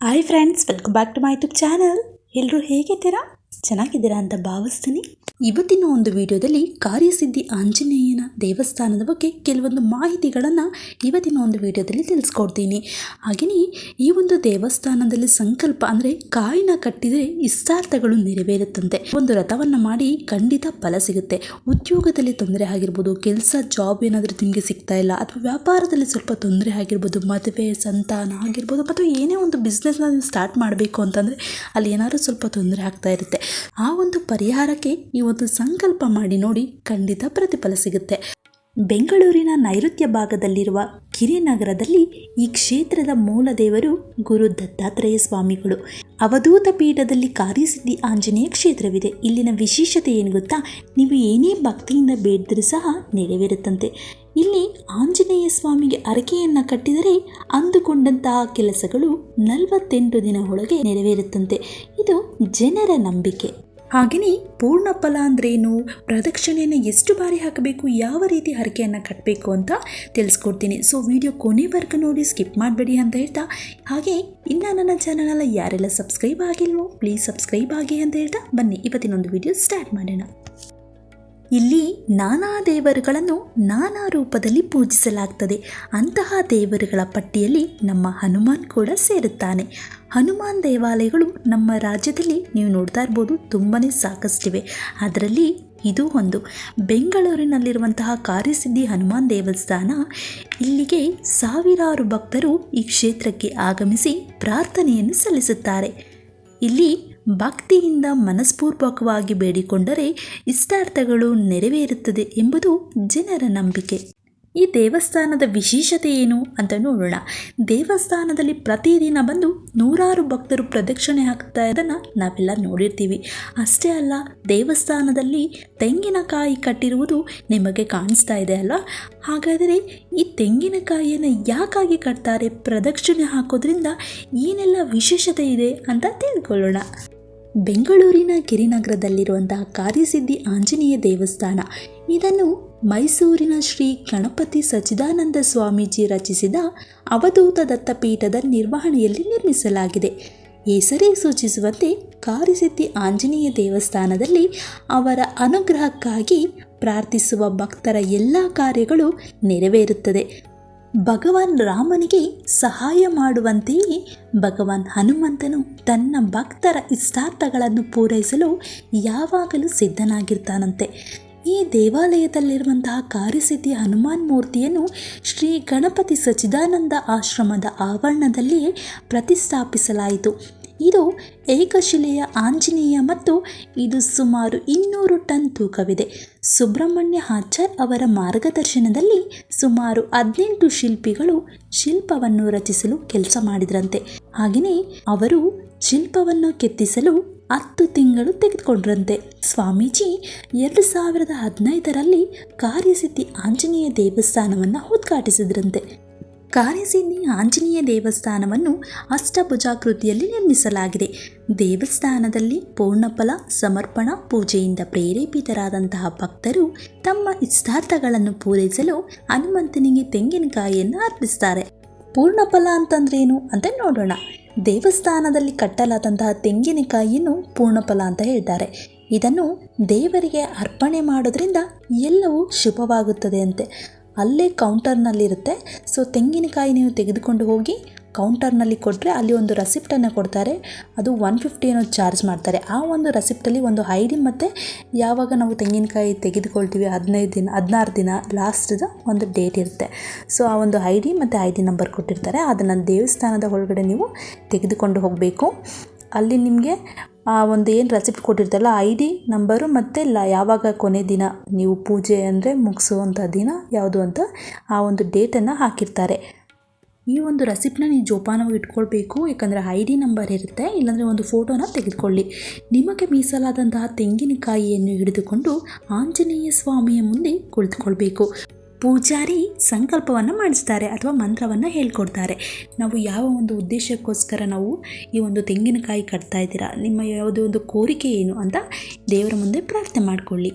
hi friends welcome back to my YouTube channel ಎಲ್ಲರೂ ಹೇಗಿದ್ದೀರಾ ಚೆನ್ನಾಗಿದ್ದೀರಾ ಅಂತ ಭಾವಿಸ್ತೀನಿ ಇವತ್ತಿನ ಒಂದು ವಿಡಿಯೋದಲ್ಲಿ ಕಾರ್ಯಸಿದ್ಧಿ ಆಂಜನೇಯನ ದೇವಸ್ಥಾನದ ಬಗ್ಗೆ ಕೆಲವೊಂದು ಮಾಹಿತಿಗಳನ್ನು ಇವತ್ತಿನ ಒಂದು ವಿಡಿಯೋದಲ್ಲಿ ತಿಳಿಸ್ಕೊಡ್ತೀನಿ. ಹಾಗೆಯೇ ಈ ಒಂದು ದೇವಸ್ಥಾನದಲ್ಲಿ ಸಂಕಲ್ಪ ಅಂದರೆ ಕಾಯಿನ ಕಟ್ಟಿದರೆ ಇಷ್ಟಾರ್ಥಗಳು ನೆರವೇರುತ್ತಂತೆ. ಒಂದು ರಥವನ್ನು ಮಾಡಿ ಖಂಡಿತ ಫಲ ಸಿಗುತ್ತೆ. ಉದ್ಯೋಗದಲ್ಲಿ ತೊಂದರೆ ಆಗಿರ್ಬೋದು, ಕೆಲಸ ಜಾಬ್ ಏನಾದರೂ ನಿಮಗೆ ಸಿಗ್ತಾ ಇಲ್ಲ ಅಥವಾ ವ್ಯಾಪಾರದಲ್ಲಿ ಸ್ವಲ್ಪ ತೊಂದರೆ ಆಗಿರ್ಬೋದು, ಮದುವೆ, ಸಂತಾನ ಆಗಿರ್ಬೋದು ಅಥವಾ ಏನೇ ಒಂದು ಬಿಸ್ನೆಸ್ನ ಸ್ಟಾರ್ಟ್ ಮಾಡಬೇಕು ಅಂತಂದರೆ ಅಲ್ಲಿ ಏನಾದರೂ ಸ್ವಲ್ಪ ತೊಂದರೆ ಆಗ್ತಾ ಇರುತ್ತೆ. ಆ ಒಂದು ಪರಿಹಾರಕ್ಕೆ ಈ ಒಂದು ಸಂಕಲ್ಪ ಮಾಡಿ ನೋಡಿ ಖಂಡಿತ ಪ್ರತಿಫಲ ಸಿಗುತ್ತೆ. ಬೆಂಗಳೂರಿನ ನೈಋತ್ಯ ಭಾಗದಲ್ಲಿರುವ ಕಿರಿನಗರದಲ್ಲಿ ಈ ಕ್ಷೇತ್ರದ ಮೂಲ ದೇವರು ಗುರು ದತ್ತಾತ್ರೇಯ ಸ್ವಾಮಿಗಳು. ಅವಧೂತ ಪೀಠದಲ್ಲಿ ಕಾರ್ಯಸಿದ್ಧಿ ಆಂಜನೇಯ ಕ್ಷೇತ್ರವಿದೆ. ಇಲ್ಲಿನ ವಿಶೇಷತೆ ಏನು ಗೊತ್ತಾ? ನೀವು ಏನೇ ಭಕ್ತಿಯಿಂದ ಬೇಡಿದ್ರೂ ಸಹ ನೆರವೇರುತ್ತಂತೆ. ಇಲ್ಲಿ ಆಂಜನೇಯ ಸ್ವಾಮಿಗೆ ಅರಕೆಯನ್ನು ಕಟ್ಟಿದರೆ ಅಂದುಕೊಂಡಂತಹ ಕೆಲಸಗಳು ನಲವತ್ತೆಂಟು ದಿನ ಒಳಗೆ ನೆರವೇರುತ್ತಂತೆ. ಇದು ಜನರ ನಂಬಿಕೆ. ಹಾಗೆಯೇ ಪೂರ್ಣ ಫಲ ಅಂದ್ರೇನು? ಪ್ರದಕ್ಷಿಣೆಯನ್ನು ಎಷ್ಟು ಬಾರಿ ಹಾಕಬೇಕು? ಯಾವ ರೀತಿ ಹರಕೆಯನ್ನು ಕಟ್ಟಬೇಕು ಅಂತ ತಿಳಿಸ್ಕೊಡ್ತೀನಿ. ಸೊ ವಿಡಿಯೋ ಕೊನೆವರೆಗೂ ನೋಡಿ ಸ್ಕಿಪ್ ಮಾಡಬೇಡಿ ಅಂತ ಹೇಳ್ತಾ, ಹಾಗೆ ಇನ್ನು ನನ್ನ ಚಾನಲಲ್ಲಿ ಯಾರೆಲ್ಲ ಸಬ್ಸ್ಕ್ರೈಬ್ ಆಗಿಲ್ವೋ ಪ್ಲೀಸ್ ಸಬ್ಸ್ಕ್ರೈಬ್ ಆಗಿ ಅಂತ ಹೇಳ್ತಾ, ಬನ್ನಿ, ಇವತ್ತಿನೊಂದು ವಿಡಿಯೋ ಸ್ಟಾರ್ಟ್ ಮಾಡೋಣ. ಇಲ್ಲಿ ನಾನಾ ದೇವರುಗಳನ್ನು ನಾನಾ ರೂಪದಲ್ಲಿ ಪೂಜಿಸಲಾಗ್ತದೆ. ಅಂತಹ ದೇವರುಗಳ ಪಟ್ಟಿಯಲ್ಲಿ ನಮ್ಮ ಹನುಮಾನ್ ಕೂಡ ಸೇರುತ್ತಾನೆ. ಹನುಮಾನ್ ದೇವಾಲಯಗಳು ನಮ್ಮ ರಾಜ್ಯದಲ್ಲಿ ನೀವು ನೋಡ್ತಾ ಇರ್ಬೋದು ತುಂಬಾ ಸಾಕಷ್ಟಿವೆ. ಅದರಲ್ಲಿ ಇದು ಒಂದು. ಬೆಂಗಳೂರಿನಲ್ಲಿರುವಂತಹ ಕಾರ್ಯಸಿದ್ಧಿ ಹನುಮಾನ್ ದೇವಸ್ಥಾನ, ಇಲ್ಲಿಗೆ ಸಾವಿರಾರು ಭಕ್ತರು ಈ ಕ್ಷೇತ್ರಕ್ಕೆ ಆಗಮಿಸಿ ಪ್ರಾರ್ಥನೆಯನ್ನು ಸಲ್ಲಿಸುತ್ತಾರೆ. ಇಲ್ಲಿ ಭಕ್ತಿಯಿಂದ ಮನಸ್ಪೂರ್ವಕವಾಗಿ ಬೇಡಿಕೊಂಡರೆ ಇಷ್ಟಾರ್ಥಗಳು ನೆರವೇರುತ್ತದೆ ಎಂಬುದು ಜನರ ನಂಬಿಕೆ. ಈ ದೇವಸ್ಥಾನದ ವಿಶೇಷತೆ ಏನು ಅಂತ ನೋಡೋಣ. ದೇವಸ್ಥಾನದಲ್ಲಿ ಪ್ರತಿದಿನ ಬಂದು ನೂರಾರು ಭಕ್ತರು ಪ್ರದಕ್ಷಿಣೆ ಹಾಕ್ತಾ ಇರೋದನ್ನು ನಾವೆಲ್ಲ ನೋಡಿರ್ತೀವಿ. ಅಷ್ಟೇ ಅಲ್ಲ, ದೇವಸ್ಥಾನದಲ್ಲಿ ತೆಂಗಿನಕಾಯಿ ಕಟ್ಟಿರುವುದು ನಿಮಗೆ ಕಾಣಿಸ್ತಾ ಇದೆ ಅಲ್ಲ ಹಾಗಾದರೆ ಈ ತೆಂಗಿನಕಾಯಿಯನ್ನು ಯಾಕಾಗಿ ಕಟ್ತಾರೆ? ಪ್ರದಕ್ಷಿಣೆ ಹಾಕೋದ್ರಿಂದ ಏನೆಲ್ಲ ವಿಶೇಷತೆ ಇದೆ ಅಂತ ತಿಳ್ಕೊಳ್ಳೋಣ. ಬೆಂಗಳೂರಿನ ಗಿರಿನಗರದಲ್ಲಿರುವಂತಹ ಕಾರ್ಯಸಿದ್ಧಿ ಆಂಜನೇಯ ದೇವಸ್ಥಾನ. ಇದನ್ನು ಮೈಸೂರಿನ ಶ್ರೀ ಗಣಪತಿ ಸಚ್ಚಿದಾನಂದ ಸ್ವಾಮೀಜಿ ರಚಿಸಿದ ಅವಧೂತ ದತ್ತಪೀಠದ ನಿರ್ವಹಣೆಯಲ್ಲಿ ನಿರ್ಮಿಸಲಾಗಿದೆ. ಹೆಸರೇ ಸೂಚಿಸುವಂತೆ ಕಾರ್ಯಸಿದ್ಧಿ ಆಂಜನೇಯ ದೇವಸ್ಥಾನದಲ್ಲಿ ಅವರ ಅನುಗ್ರಹಕ್ಕಾಗಿ ಪ್ರಾರ್ಥಿಸುವ ಭಕ್ತರ ಎಲ್ಲ ಕಾರ್ಯಗಳು ನೆರವೇರುತ್ತದೆ. ಭಗವಾನ್ ರಾಮನಿಗೆ ಸಹಾಯ ಮಾಡುವಂತೆಯೇ ಭಗವಾನ್ ಹನುಮಂತನು ತನ್ನ ಭಕ್ತರ ಇಷ್ಟಾರ್ಥಗಳನ್ನು ಪೂರೈಸಲು ಯಾವಾಗಲೂ ಸಿದ್ಧನಾಗಿರ್ತಾನಂತೆ. ಈ ದೇವಾಲಯದಲ್ಲಿರುವಂತಹ ಕಾರ್ಯಸಿದ್ಧಿ ಹನುಮಾನ್ ಮೂರ್ತಿಯನ್ನು ಶ್ರೀ ಗಣಪತಿ ಸಚ್ಚಿದಾನಂದ ಆಶ್ರಮದ ಆವರಣದಲ್ಲಿ ಪ್ರತಿಷ್ಠಾಪಿಸಲಾಯಿತು. ಇದು ಏಕಶಿಲೆಯ ಆಂಜನೇಯ ಮತ್ತು ಇದು ಸುಮಾರು ಇನ್ನೂರು ಟನ್ ತೂಕವಿದೆ. ಸುಬ್ರಹ್ಮಣ್ಯ ಆಚಾರ್ ಅವರ ಮಾರ್ಗದರ್ಶನದಲ್ಲಿ ಸುಮಾರು ಹದಿನೆಂಟು ಶಿಲ್ಪಿಗಳು ಶಿಲ್ಪವನ್ನು ರಚಿಸಲು ಕೆಲಸ ಮಾಡಿದ್ರಂತೆ. ಹಾಗೆಯೇ ಅವರು ಶಿಲ್ಪವನ್ನು ಕೆತ್ತಿಸಲು ಹತ್ತು ತಿಂಗಳು ತೆಗೆದುಕೊಂಡ್ರಂತೆ. ಸ್ವಾಮೀಜಿ, ಎರಡು ಸಾವಿರದ ಹದಿನೈದರಲ್ಲಿ ಕಾರ್ಯಸಿದ್ಧಿ ಆಂಜನೇಯ ದೇವಸ್ಥಾನವನ್ನು ಉದ್ಘಾಟಿಸಿದ್ರಂತೆ. ಕಾರ್ಯಸಿದ್ಧಿ ಆಂಜನೇಯ ದೇವಸ್ಥಾನವನ್ನು ಅಷ್ಟಭುಜಾಕೃತಿಯಲ್ಲಿ ನಿರ್ಮಿಸಲಾಗಿದೆ. ದೇವಸ್ಥಾನದಲ್ಲಿ ಪೂರ್ಣಫಲ, ಸಮರ್ಪಣಾ, ಪೂಜೆಯಿಂದ ಪ್ರೇರೇಪಿತರಾದಂತಹ ಭಕ್ತರು ತಮ್ಮ ಇಷ್ಟಾರ್ಥಗಳನ್ನು ಪೂರೈಸಲು ಹನುಮಂತನಿಗೆ ತೆಂಗಿನಕಾಯಿಯನ್ನು ಅರ್ಪಿಸ್ತಾರೆ. ಪೂರ್ಣಫಲ ಅಂತಂದ್ರೇನು? ಅಂತ ನೋಡೋಣ. ದೇವಸ್ಥಾನದಲ್ಲಿ ಕಟ್ಟಲಾದಂತಹ ತೆಂಗಿನಕಾಯಿಯನ್ನು ಪೂರ್ಣಫಲ ಅಂತ ಹೇಳ್ತಾರೆ. ಇದನ್ನು ದೇವರಿಗೆ ಅರ್ಪಣೆ ಮಾಡೋದ್ರಿಂದ ಎಲ್ಲವೂ ಶುಭವಾಗುತ್ತದೆ ಅಂತೆ. ಅಲ್ಲೇ ಕೌಂಟರ್ನಲ್ಲಿರುತ್ತೆ ಸೊ ತೆಂಗಿನಕಾಯಿ ನೀವು ತೆಗೆದುಕೊಂಡು ಹೋಗಿ ಕೌಂಟರ್ನಲ್ಲಿ ಕೊಟ್ಟರೆ ಅಲ್ಲಿ ಒಂದು ರೆಸಿಪ್ಟನ್ನು ಕೊಡ್ತಾರೆ. ಅದು ಒನ್ ಫಿಫ್ಟಿ ಏನೋ ಚಾರ್ಜ್ ಮಾಡ್ತಾರೆ. ಆ ಒಂದು ರೆಸಿಪ್ಟಲ್ಲಿ ಒಂದು ಐ ಡಿ ಮತ್ತು ಯಾವಾಗ ನಾವು ತೆಂಗಿನಕಾಯಿ ತೆಗೆದುಕೊಳ್ತೀವಿ ಹದಿನೈದು ದಿನ, ಹದಿನಾರು ದಿನ ಲಾಸ್ಟ್ದ ಒಂದು ಡೇಟ್ ಇರುತ್ತೆ. ಸೊ ಆ ಒಂದು ಐ ಡಿ ಮತ್ತು ಐ ಡಿ ನಂಬರ್ ಕೊಟ್ಟಿರ್ತಾರೆ. ಅದನ್ನು ದೇವಸ್ಥಾನದ ಒಳಗಡೆ ನೀವು ತೆಗೆದುಕೊಂಡು ಹೋಗಬೇಕು. ಅಲ್ಲಿ ನಿಮಗೆ ಆ ಒಂದು ಏನು ರೆಸಿಪ್ಟ್ ಕೊಟ್ಟಿರ್ತಲ್ಲ ಐ ಡಿ ನಂಬರು ಮತ್ತು ಲ ಯಾವಾಗ ಕೊನೆ ದಿನ ನೀವು ಪೂಜೆ ಅಂದರೆ ಮುಗಿಸುವಂಥ ದಿನ ಯಾವುದು ಅಂತ ಆ ಒಂದು ಡೇಟನ್ನು ಹಾಕಿರ್ತಾರೆ. ಈ ಒಂದು ರೆಸಿಪಿನ ನೀವು ಜೋಪಾನವಾಗಿ ಇಟ್ಕೊಳ್ಬೇಕು, ಯಾಕಂದರೆ ಐ ಡಿ ನಂಬರ್ ಇರುತ್ತೆ, ಇಲ್ಲಾಂದರೆ ಒಂದು ಫೋಟೋನ ತೆಗೆದುಕೊಳ್ಳಿ. ನಿಮಗೆ ಮೀಸಲಾದಂತಹ ತೆಂಗಿನಕಾಯಿಯನ್ನು ಹಿಡಿದುಕೊಂಡು ಆಂಜನೇಯ ಸ್ವಾಮಿಯ ಮುಂದೆ ಕುಳಿತುಕೊಳ್ಬೇಕು. ಪೂಜಾರಿ ಸಂಕಲ್ಪವನ್ನು ಮಾಡಿಸ್ತಾರೆ, ಅಥವಾ ಮಂತ್ರವನ್ನು ಹೇಳ್ಕೊಡ್ತಾರೆ. ನಾವು ಯಾವ ಒಂದು ಉದ್ದೇಶಕ್ಕೋಸ್ಕರ ನಾವು ಈ ಒಂದು ತೆಂಗಿನಕಾಯಿ ಕಟ್ತಾ ಇದ್ದೀರಾ, ನಿಮ್ಮ ಯಾವುದೋ ಒಂದು ಕೋರಿಕೆ ಏನು ಅಂತ ದೇವರ ಮುಂದೆ ಪ್ರಾರ್ಥನೆ ಮಾಡಿಕೊಳ್ಳಿ.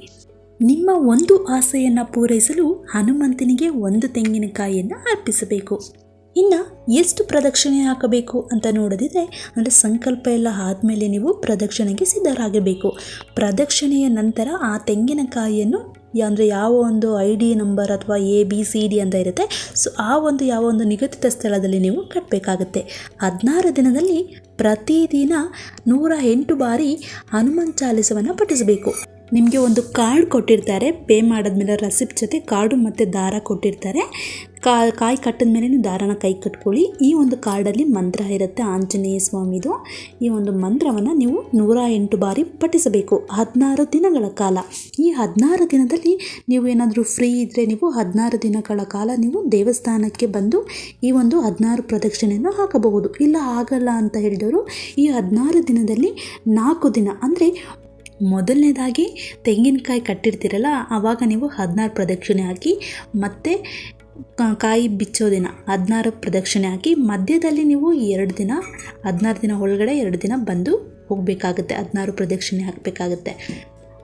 ನಿಮ್ಮ ಒಂದು ಆಸೆಯನ್ನು ಪೂರೈಸಲು ಹನುಮಂತನಿಗೆ ಒಂದು ತೆಂಗಿನಕಾಯಿಯನ್ನು ಅರ್ಪಿಸಬೇಕು. ಇನ್ನು ಎಷ್ಟು ಪ್ರದಕ್ಷಿಣೆ ಹಾಕಬೇಕು ಅಂತ ನೋಡೋದಿದ್ರೆ, ಅಂದರೆ ಸಂಕಲ್ಪ ಎಲ್ಲ ಆದಮೇಲೆ ನೀವು ಪ್ರದಕ್ಷಿಣೆಗೆ ಸಿದ್ಧರಾಗಬೇಕು. ಪ್ರದಕ್ಷಿಣೆಯ ನಂತರ ಆ ತೆಂಗಿನಕಾಯಿಯನ್ನು ಅಂದರೆ ಯಾವ ಒಂದು ಐ ಡಿ ನಂಬರ್ ಅಥವಾ ಎ ಬಿ ಸಿ ಡಿ ಅಂತ ಇರುತ್ತೆ, ಸೊ ಆ ಒಂದು ಯಾವ ಒಂದು ನಿಗದಿತ ಸ್ಥಳದಲ್ಲಿ ನೀವು ಕಟ್ಟಬೇಕಾಗುತ್ತೆ ಹದಿನಾರು ದಿನದಲ್ಲಿ ಪ್ರತಿದಿನ ನೂರ ಎಂಟು ಬಾರಿ ಹನುಮಾನ್ ಚಾಲಿಸವನ್ನು ಪಠಿಸಬೇಕು. ನಿಮಗೆ ಒಂದು ಕಾರ್ಡ್ ಕೊಟ್ಟಿರ್ತಾರೆ, ಪೇ ಮಾಡಿದ್ಮೇಲೆ ರೆಸಿಪ್ಟ್ ಜೊತೆ ಕಾರ್ಡು ಮತ್ತು ದಾರ ಕೊಟ್ಟಿರ್ತಾರೆ. ಕಾ, ಕಾಯಿ ಕಟ್ಟಿದ ಮೇಲೆ ದಾರನ ಕೈ ಕಟ್ಕೊಳ್ಳಿ. ಈ ಒಂದು ಕಾರ್ಡಲ್ಲಿ ಮಂತ್ರ ಇರುತ್ತೆ, ಆಂಜನೇಯ ಸ್ವಾಮಿದು. ಈ ಒಂದು ಮಂತ್ರವನ್ನು ನೀವು ನೂರ ಎಂಟು ಬಾರಿ ಪಠಿಸಬೇಕು. ಹದಿನಾರು ದಿನಗಳ ಕಾಲ. ಈ ಹದಿನಾರು ದಿನದಲ್ಲಿ ನೀವು ಏನಾದರೂ ಫ್ರೀ ಇದ್ದರೆ ನೀವು ಹದಿನಾರು ದಿನಗಳ ಕಾಲ ನೀವು ದೇವಸ್ಥಾನಕ್ಕೆ ಬಂದು ಈ ಒಂದು ಹದಿನಾರು ಪ್ರದಕ್ಷಿಣೆಯನ್ನು ಹಾಕಬಹುದು. ಇಲ್ಲ ಆಗಲ್ಲ ಅಂತ ಹೇಳಿದವರು ಈ ಹದಿನಾರು ದಿನದಲ್ಲಿ ನಾಲ್ಕು ದಿನ, ಅಂದರೆ ಮೊದಲನೇದಾಗಿ ತೆಂಗಿನಕಾಯಿ ಕಟ್ಟಿರ್ತೀರಲ್ಲ ಆವಾಗ ನೀವು ಹದಿನಾರು ಪ್ರದಕ್ಷಿಣೆ ಹಾಕಿ, ಮತ್ತು ಕಾಯಿ ಬಿಚ್ಚೋ ದಿನ ಹದಿನಾರು ಪ್ರದಕ್ಷಿಣೆ ಹಾಕಿ, ಮಧ್ಯದಲ್ಲಿ ನೀವು ಎರಡು ದಿನ, ಹದಿನಾರು ದಿನ ಒಳಗಡೆ ಎರಡು ದಿನ ಬಂದು ಹೋಗಬೇಕಾಗುತ್ತೆ, ಹದಿನಾರು ಪ್ರದಕ್ಷಿಣೆ ಹಾಕಬೇಕಾಗುತ್ತೆ.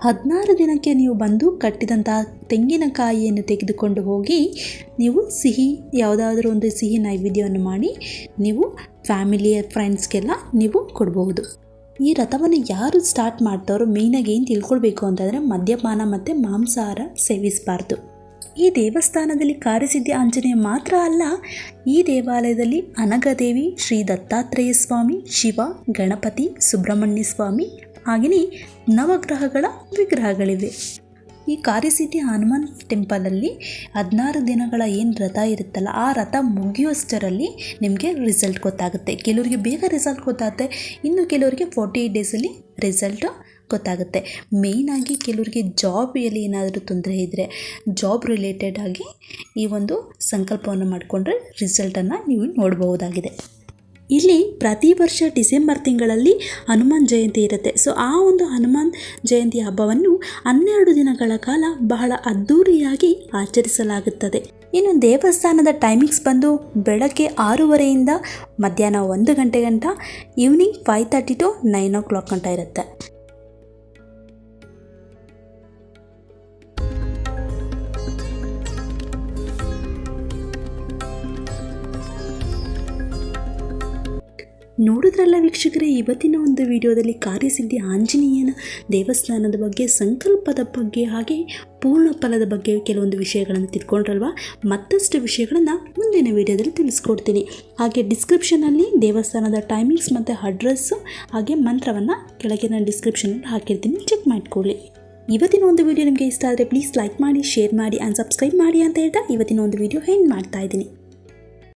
ಹದಿನಾರು ದಿನಕ್ಕೆ ನೀವು ಬಂದು ಕಟ್ಟಿದಂತಹ ತೆಂಗಿನಕಾಯಿಯನ್ನು ತೆಗೆದುಕೊಂಡು ಹೋಗಿ, ನೀವು ಸಿಹಿ, ಯಾವುದಾದ್ರೂ ಒಂದು ಸಿಹಿ ನೈವೇದ್ಯವನ್ನು ಮಾಡಿ, ನೀವು ಫ್ಯಾಮಿಲಿಯ ಫ್ರೆಂಡ್ಸ್ಗೆಲ್ಲ ನೀವು ಕೊಡ್ಬೋದು. ಈ ರಥವನ್ನು ಯಾರು ಸ್ಟಾರ್ಟ್ ಮಾಡ್ತಾರೋ ಮೇಯ್ನಾಗಿ ಏನು ತಿಳ್ಕೊಳ್ಬೇಕು ಅಂತಂದರೆ ಮದ್ಯಪಾನ ಮತ್ತು ಮಾಂಸಾಹಾರ ಸೇವಿಸಬಾರ್ದು. ಈ ದೇವಸ್ಥಾನದಲ್ಲಿ ಕಾರ್ಯಸಿದ್ಧಿ ಆಂಜನೇಯ ಮಾತ್ರ ಅಲ್ಲ, ಈ ದೇವಾಲಯದಲ್ಲಿ ಅನಗದೇವಿ, ಶ್ರೀ ದತ್ತಾತ್ರೇಯ ಸ್ವಾಮಿ, ಶಿವ, ಗಣಪತಿ, ಸುಬ್ರಹ್ಮಣ್ಯ ಸ್ವಾಮಿ ಹಾಗೆಯೇ ನವಗ್ರಹಗಳ ವಿಗ್ರಹಗಳಿವೆ. ಈ ಕಾರ್ಯಸಿದ್ಧಿ ಹನುಮಾನ್ ಟೆಂಪಲಲ್ಲಿ ಹದಿನಾರು ದಿನಗಳ ಏನು ರಥ ಇರುತ್ತಲ್ಲ, ಆ ರಥ ಮುಗಿಯೋಷ್ಟರಲ್ಲಿ ನಿಮಗೆ ರಿಸಲ್ಟ್ ಗೊತ್ತಾಗುತ್ತೆ. ಕೆಲವರಿಗೆ ಬೇಗ ರಿಸಲ್ಟ್ ಗೊತ್ತಾಗುತ್ತೆ, ಇನ್ನು ಕೆಲವರಿಗೆ ಫೋರ್ಟಿ ಏಯ್ಟ್ ಡೇಸಲ್ಲಿ ರಿಸಲ್ಟು ಗೊತ್ತಾಗುತ್ತೆ. ಮೇಯ್ನಾಗಿ ಕೆಲವರಿಗೆ ಜಾಬಲ್ಲಿ ಏನಾದರೂ ತೊಂದರೆ ಇದ್ದರೆ ಜಾಬ್ ರಿಲೇಟೆಡ್ ಆಗಿ ಈ ಒಂದು ಸಂಕಲ್ಪವನ್ನು ಮಾಡಿಕೊಂಡ್ರೆ ರಿಸಲ್ಟನ್ನು ನೀವು ನೋಡಬಹುದಾಗಿದೆ. ಇಲ್ಲಿ ಪ್ರತಿ ವರ್ಷ ಡಿಸೆಂಬರ್ ತಿಂಗಳಲ್ಲಿ ಹನುಮಾನ್ ಜಯಂತಿ ಇರುತ್ತೆ. ಸೊ ಆ ಒಂದು ಹನುಮಾನ್ ಜಯಂತಿ ಹಬ್ಬವನ್ನು ಹನ್ನೆರಡು ದಿನಗಳ ಕಾಲ ಬಹಳ ಅದ್ಧೂರಿಯಾಗಿ ಆಚರಿಸಲಾಗುತ್ತದೆ. ಇನ್ನು ದೇವಸ್ಥಾನದ ಟೈಮಿಂಗ್ಸ್ ಬಂದು ಬೆಳಗ್ಗೆ ಆರೂವರೆಯಿಂದ ಮಧ್ಯಾಹ್ನ ಒಂದು ಗಂಟೆ ಗಂಟ evening five thirty to nine o'clock ಗಂಟ ಇರುತ್ತೆ. ನೋಡಿದ್ರಲ್ಲ ವೀಕ್ಷಕರೇ, ಇವತ್ತಿನ ಒಂದು ವಿಡಿಯೋದಲ್ಲಿ ಕಾರ್ಯಸಿದ್ಧಿ ಆಂಜನೇಯನ ದೇವಸ್ಥಾನದ ಬಗ್ಗೆ, ಸಂಕಲ್ಪದ ಬಗ್ಗೆ, ಹಾಗೆ ಪೂರ್ಣ ಫಲದ ಬಗ್ಗೆ ಕೆಲವೊಂದು ವಿಷಯಗಳನ್ನು ತಿಳ್ಕೊಂಡ್ರಲ್ವಾ? ಮತ್ತಷ್ಟು ವಿಷಯಗಳನ್ನು ಮುಂದಿನ ವಿಡಿಯೋದಲ್ಲಿ ತಿಳಿಸ್ಕೊಡ್ತೀನಿ. ಹಾಗೆ ಡಿಸ್ಕ್ರಿಪ್ಷನಲ್ಲಿ ದೇವಸ್ಥಾನದ ಟೈಮಿಂಗ್ಸ್ ಮತ್ತು ಅಡ್ರೆಸ್ಸು ಹಾಗೆ ಮಂತ್ರವನ್ನು ಕೆಳಗೆ ನಾನು ಡಿಸ್ಕ್ರಿಪ್ಷನಲ್ಲಿ ಹಾಕಿರ್ತೀನಿ. ಚೆಕ್ ಮಾಡಿಕೊಳ್ಳಿ. ಇವತ್ತಿನ ಒಂದು ವಿಡಿಯೋ ನಿಮಗೆ ಇಷ್ಟ ಆದರೆ ಪ್ಲೀಸ್ ಲೈಕ್ ಮಾಡಿ ಶೇರ್ ಮಾಡಿ ಆ್ಯಂಡ್ ಸಬ್ಸ್ಕ್ರೈಬ್ ಮಾಡಿ ಅಂತ ಹೇಳ್ತಾ ಇವತ್ತಿನ ಒಂದು ವಿಡಿಯೋ ಹೆಂಡ್ ಮಾಡ್ತಾ ಇದ್ದೀನಿ.